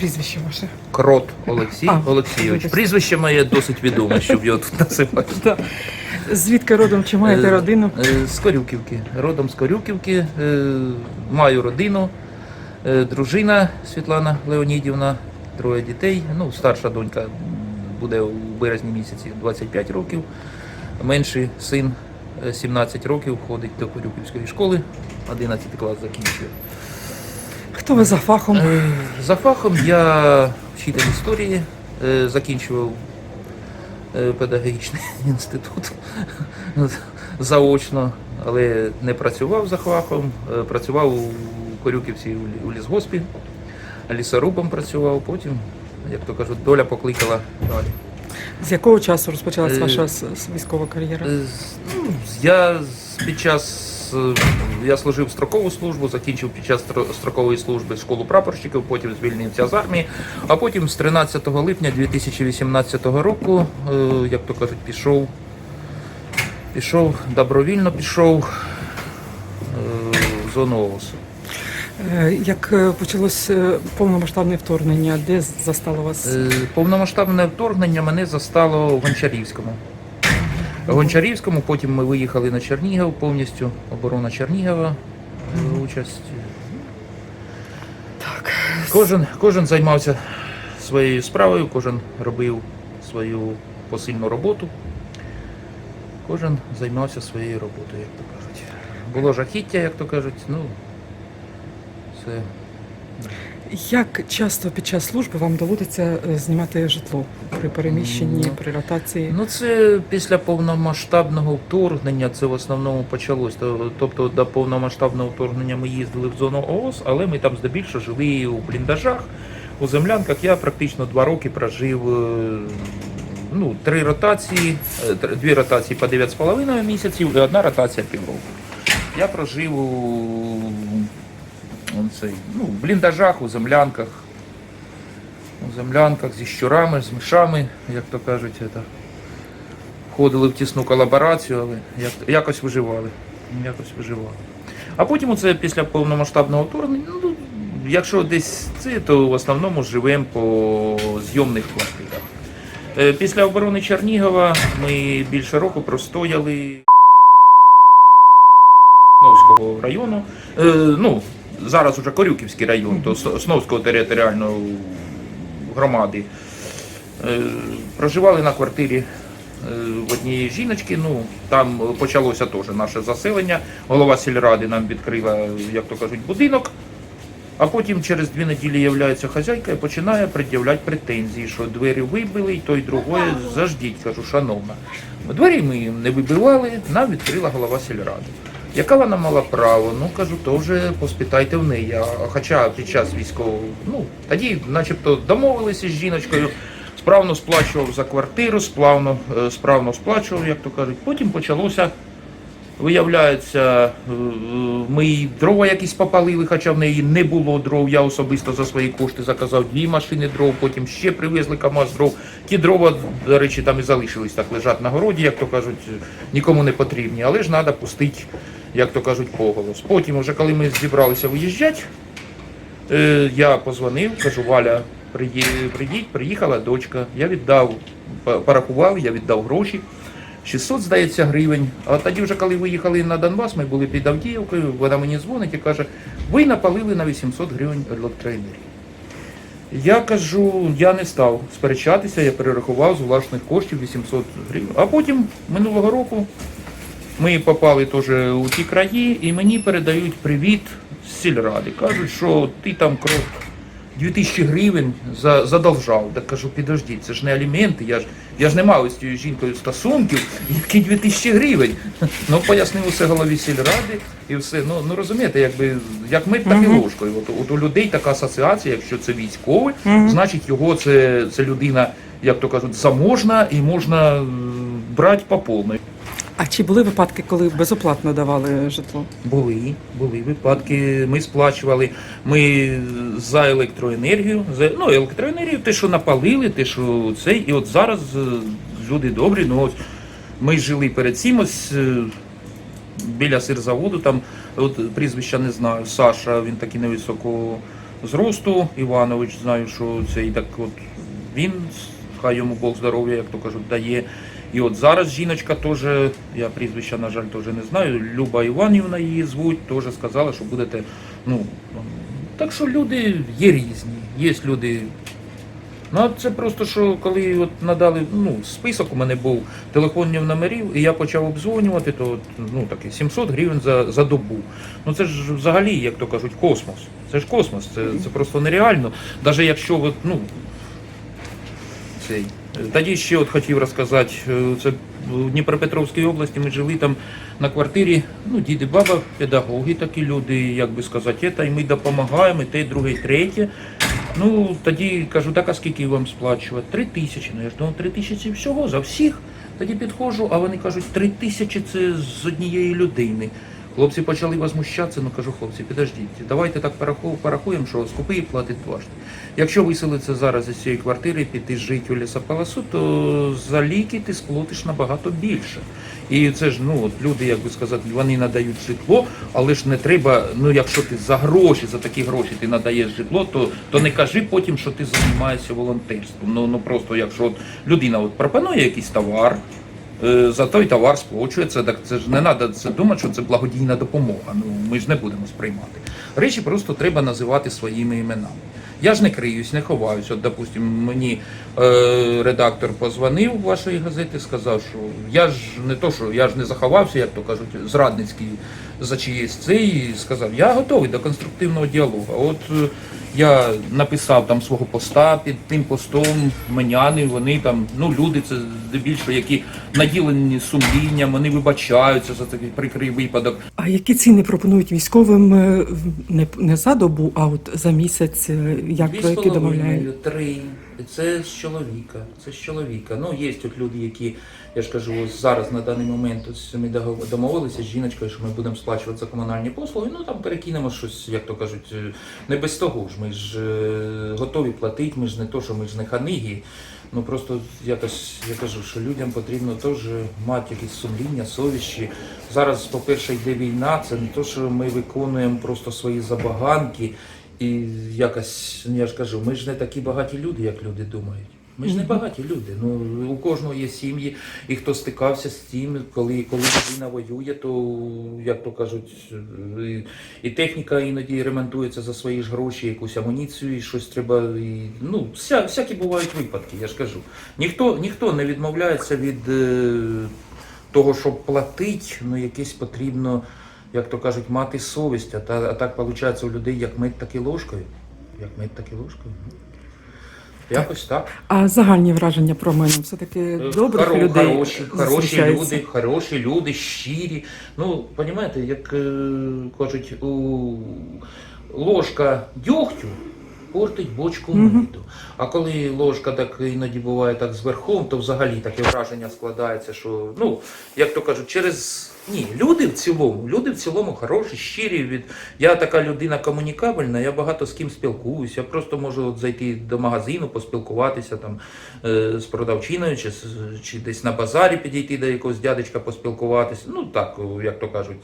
прізвище ваше? Крот Олексій А, Олексійович. вибачте. Прізвище моє досить відоме, щоб його тут називати. Да. Звідки родом чи маєте Е, родину? е, З Корюківки. Родом з Корюківки. Е, Маю родину. Е, Дружина Світлана Леонідівна, троє дітей. Ну, старша донька буде у березні місяці 25 років. Менший син е, 17 років ходить до Корюківської школи, 11 клас закінчує. Хто ви за фахом? Е, За фахом я вчитель історії, е, закінчував е, педагогічний інститут заочно, але не працював за фахом. Е, Працював у Корюківці у лісгоспі, лісорубом працював, потім, як то кажуть, доля покликала далі. З якого часу розпочалась Е, ваша військова кар'єра? Ну, Я під час е, я служив строкову службу, закінчив під час строкової служби школу прапорщиків, потім звільнився з армії, а потім з 13 липня 2018 року, е, як то кажуть, пішов, пішов добровільно пішов е, в зону ООСу. Е, Як е, почалось е, повномасштабне вторгнення, де застало вас? Е, Повномасштабне вторгнення мене застало в Гончарівському. В Гончарівському, потім ми виїхали на Чернігів повністю, оборона Чернігова, е, участь. Так. Кожен, кожен займався своєю справою, кожен робив свою посильну роботу. Кожен займався своєю роботою, як то кажуть. Було жахіття, як то кажуть, ну це Як часто під час служби вам доводиться е, знімати житло при переміщенні, Ну, при ротації? Ну, це після повномасштабного вторгнення це в основному почалось. Тобто до повномасштабного вторгнення ми їздили в зону ООС, але ми там здебільшого жили у бліндажах, у землянках. Я практично два роки прожив е, ну, три ротації, е, дві ротації по 9,5 місяців і одна ротація півроку. Я прожив у цей, ну, в бліндажах, у землянках. У землянках зі щурами, з мишами, як то кажуть, это, входили в тісну колаборацію, але як, якось виживали. Якось виживали. А потім оце після повномасштабного вторгнення, ну, якщо десь це, то в основному живемо по зйомних квартирах. Е, Після оборони Чернігова ми більше року простояли району. Е, ну, зараз уже Корюківський район, то Сновського територіальної громади. Е, проживали на квартирі е, в однієї жіночки. Ну, там почалося теж наше заселення. Голова сільради нам відкрила, як то кажуть, будинок. А потім через дві неділі являється хазяйка і починає пред'являти претензії, що двері вибили, і то й другое заждіть, кажу, шановна. Двері ми не вибивали, нам відкрила голова сільради. Яка вона мала право? Ну кажу, то вже поспитайте в неї. Хоча під час військового, ну тоді, начебто, домовилися з жіночкою, справно сплачував за квартиру, справно, е, справно сплачував, як то кажуть. Потім почалося Виявляється, е, ми дрова якісь попалили, хоча в неї не було дров. Я особисто за свої кошти заказав дві машини дров, потім ще привезли КАМАЗ дров. Ті дрова, до речі, там і залишились так лежать на городі, як то кажуть, нікому не потрібні, але ж треба пустити, як то кажуть, поголос. Потім, вже коли ми зібралися виїжджати, е, я позвонив, кажу, Валя, приї- прийдіть, приїхала дочка. Я віддав, порахував, я віддав гроші. 600, здається, гривень. А тоді, вже коли виїхали на Донбас, ми були під Авдіївкою, вона мені дзвонить і каже, ви напалили на 800 гривень електроенергії. Я кажу, я не став сперечатися, я перерахував з власних коштів 800 гривень. А потім минулого року ми попали теж у ті краї, і мені передають привіт з сільради. Кажуть, що ти там кров 2000 гривень за, задолжав. Так кажу, підождіть, це ж не аліменти, я ж, я ж не мав з цією жінкою стосунків, які 2000 гривень. Ну, пояснив усе голові сільради і все. Ну, ну розумієте, якби як мить, так і ложкою. От, от у людей така асоціація, якщо це військовий, значить його це, це людина, як то кажуть, заможна і можна брати по повній. А чи були випадки, коли безоплатно давали житло? Були, були випадки. Ми сплачували. Ми за електроенергію, за ну електроенергію, те, що напалили, те, що цей. І от зараз е, люди добрі. Ну ось ми жили перед цим ось е, біля сирзаводу. Там от прізвища не знаю. Саша, він такий невисокого зросту. Іванович знаю, що це і так от він, хай йому Бог здоров'я, як то кажуть, дає. І от зараз жіночка теж, я прізвища, на жаль, теж не знаю. Люба Іванівна її звуть, теж сказала, що будете. Ну, так що люди є різні. Є люди. Ну, це просто що коли от надали, ну, список у мене був телефонів номерів, і я почав обдзвонювати, то от, ну таке 700 гривень за, за добу. Ну це ж взагалі, як то кажуть, космос. Це ж космос, це, це просто нереально. Навіть якщо ви, ну, цей. Тоді ще от хотів розказати, е, це в Дніпропетровській області ми жили там на квартирі, ну, діди, баба, педагоги такі люди, як би сказати, це, і ми допомагаємо, і те, і друге, і третє. Ну, тоді кажу, так а скільки вам сплачувати? Три тисячі. Ну я ж думав, три тисячі всього за всіх. Тоді підходжу, а вони кажуть, три тисячі це з однієї людини. Хлопці почали возмущатися, ну кажу, хлопці, підождіть, давайте так порахуємо, що скупи і платить дважди. Якщо виселитися зараз із цієї квартири, піти жити у лісополосу, то за ліки ти сплатиш набагато більше. І це ж ну от люди, як би сказати, вони надають житло, але ж не треба. Ну якщо ти за гроші, за такі гроші ти надаєш житло, то, то не кажи потім, що ти займаєшся волонтерством. Ну ну просто якщо от людина от пропонує якийсь товар. Е, За той товар сплачується, так це ж не треба це думати, що це благодійна допомога. Ну ми ж не будемо сприймати. Речі просто треба називати своїми іменами. Я ж не криюсь, не ховаюсь. От, допустим, мені е, редактор позвонив вашої газети, сказав, що я ж не то, що я ж не заховався, як то кажуть, зрадницький за чиєсь це, і сказав, я готовий до конструктивного діалогу. От е, я написав там свого поста під тим постом меняни, вони там, ну люди, це здебільшого, які наділені сумлінням, вони вибачаються за такий прикрий випадок. А які ціни пропонують військовим е, не, не за добу, а от за місяць? е, Як про які домовляють? половиною, Це з чоловіка. Це з чоловіка. Ну, є тут люди, які, я ж кажу, зараз на даний момент ось ми домовилися з жіночкою, що ми будемо сплачувати за комунальні послуги. Ну там перекинемо щось, як то кажуть, е, не без того ж. Ми ж е, готові платити, ми ж не то, що ми ж не ханиги. Ну просто якось я кажу, що людям потрібно теж мати якісь сумління, совіщі. Зараз, по-перше, йде війна, це не то, що ми виконуємо просто свої забаганки. І якось, ну, я ж кажу, ми ж не такі багаті люди, як люди думають. Ми ж не багаті люди. Ну у кожного є сім'ї, і хто стикався з тим, коли, коли людина воює, то як то кажуть, і, і техніка іноді ремонтується за свої ж гроші, якусь амуніцію, і щось треба. І, ну, вся, всякі бувають випадки, я ж кажу. Ніхто, ніхто не відмовляється від е, того, щоб платити, ну якесь потрібно як то кажуть, мати совість, а, та, а так виходить у людей як мить, так і ложкою. Як мить, так і ложкою. Якось так. А загальні враження про мене все-таки добрих Хоро- людей Хороші, хороші люди, хороші люди, щирі. Ну, розумієте, як е, кажуть, у ложка дьогтю портить бочку меду. А коли ложка так іноді буває так зверхом, то взагалі таке враження складається, що, ну, як то кажуть, через. Ні, люди в цілому, люди в цілому хороші, щирі. Від... Я така людина комунікабельна, я багато з ким спілкуюся. Я просто можу от зайти до магазину, поспілкуватися там е, з продавчиною, чи, чи десь на базарі підійти до якогось дядечка поспілкуватися. Ну так, як то кажуть,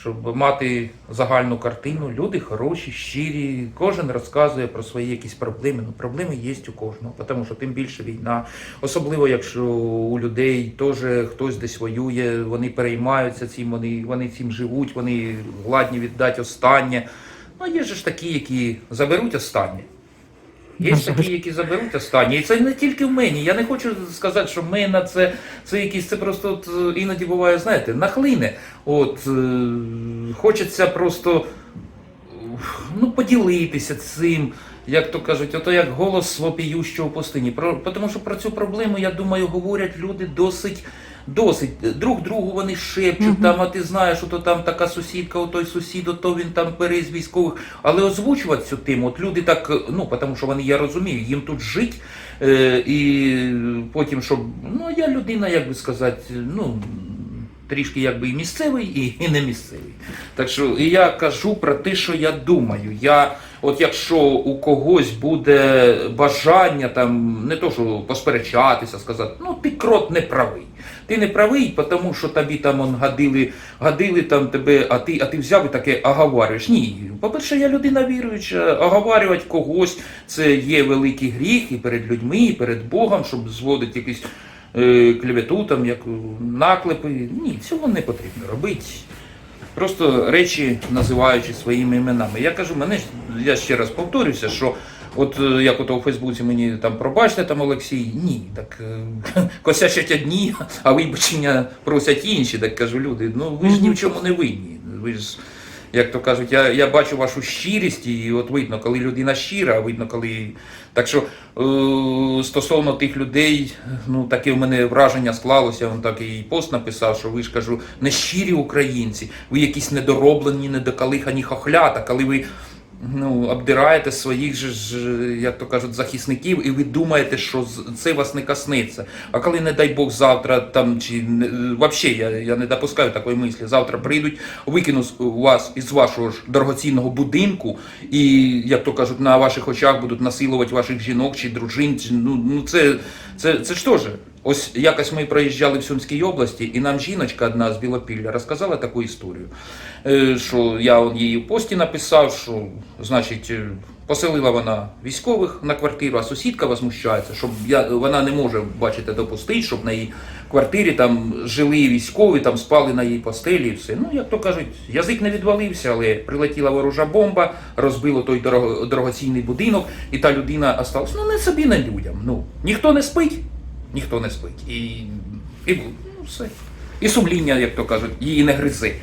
щоб мати загальну картину. Люди хороші, щирі, кожен розказує про свої якісь проблеми. Ну, проблеми є у кожного, тому що тим більше війна. Особливо, якщо у людей теж хтось десь воює, вони переймаються цим, вони, вони цим живуть, вони гладні віддати останнє. Ну, є ж такі, які заберуть останнє. Є ж такі, які заберуть останнє. І це не тільки в мені. Я не хочу сказати, що мена це, це якісь, це просто от, е, іноді буває, знаєте, нахлине. От е, хочеться просто ну, поділитися цим. Як то кажуть, ото як голос вопіющого в пустині. Про, тому що про цю проблему, я думаю, говорять люди досить. Досить друг другу вони шепчуть, Мгм. там, а ти знаєш, ото там така сусідка, отой сусід, ото він там бере з військових. Але озвучувати цю тему, от люди так, ну тому що вони, я розумію, їм тут жить, е, і потім, щоб, ну я людина, як би сказати, ну. Трішки якби і місцевий, і, і не місцевий. Так що і я кажу про те, що я думаю. Я От якщо у когось буде бажання там не то, що посперечатися, сказати, ну ти крот не правий. Ти не правий, тому що тобі там он гадили, гадили там тебе, а ти, а ти взяв і таке оговарюєш. Ні. По-перше, я людина віруюча, оговарювати когось це є великий гріх і перед людьми, і перед Богом, щоб зводити якісь е, клевету, там, як наклепи. Ні, цього не потрібно робити. Просто речі називаючи своїми іменами. Я кажу, мене я ще раз повторюся, що от е, як ото у Фейсбуці мені там пробачте там Олексій, ні, так е, косячать одні, а вибачення просять інші. Так кажу, люди, ну ви ж ні в чому не винні. Ви ж, як то кажуть, я, я бачу вашу щирість, і от видно, коли людина щира, а видно, коли. Так що е, стосовно тих людей, ну таке в мене враження склалося, він так і пост написав, що ви ж кажу, не щирі українці, ви якісь недороблені, недокалихані хохлята, коли ви. Ну, обдираєте своїх же ж, як то кажуть, захисників, і ви думаєте, що це вас не коснеться. А коли, не дай Бог, завтра там чи вообще я, я не допускаю такої мислі. Завтра прийдуть, викинуть вас із вашого ж дорогоцінного будинку, і як то кажуть, на ваших очах будуть насилувати ваших жінок чи дружин. Чи, ну, ну це, це, це ж теж. Ось якось ми проїжджали в Сумській області, і нам жіночка одна з Білопілля розказала таку історію, е, що я її в пості написав, що значить. е, Поселила вона військових на квартиру, а сусідка возмущається, щоб я, вона не може, бачите, допустити, щоб на її квартирі там жили військові, там спали на її постелі і все. Ну, як то кажуть, язик не відвалився, але прилетіла ворожа бомба, розбило той дорого, дорогоцінний будинок, і та людина осталась. Ну, не собі, не людям. Ну, ніхто не спить, ніхто не спить. І, і ну, все. І сумління, як то кажуть, її не гризе.